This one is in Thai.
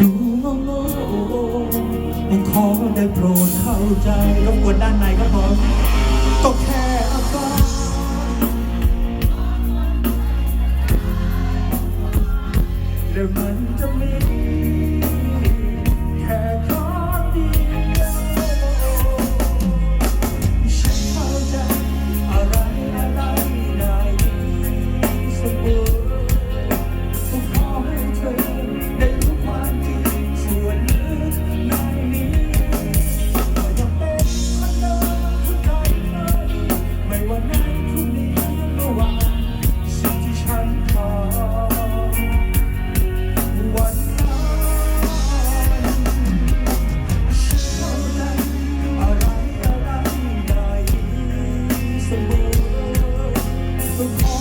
ดูโง่โงขอได้โปรดเข้าใจรบกวนด้านในก็พอก็แค่อากรเดี๋ยวมันจะมี so cool.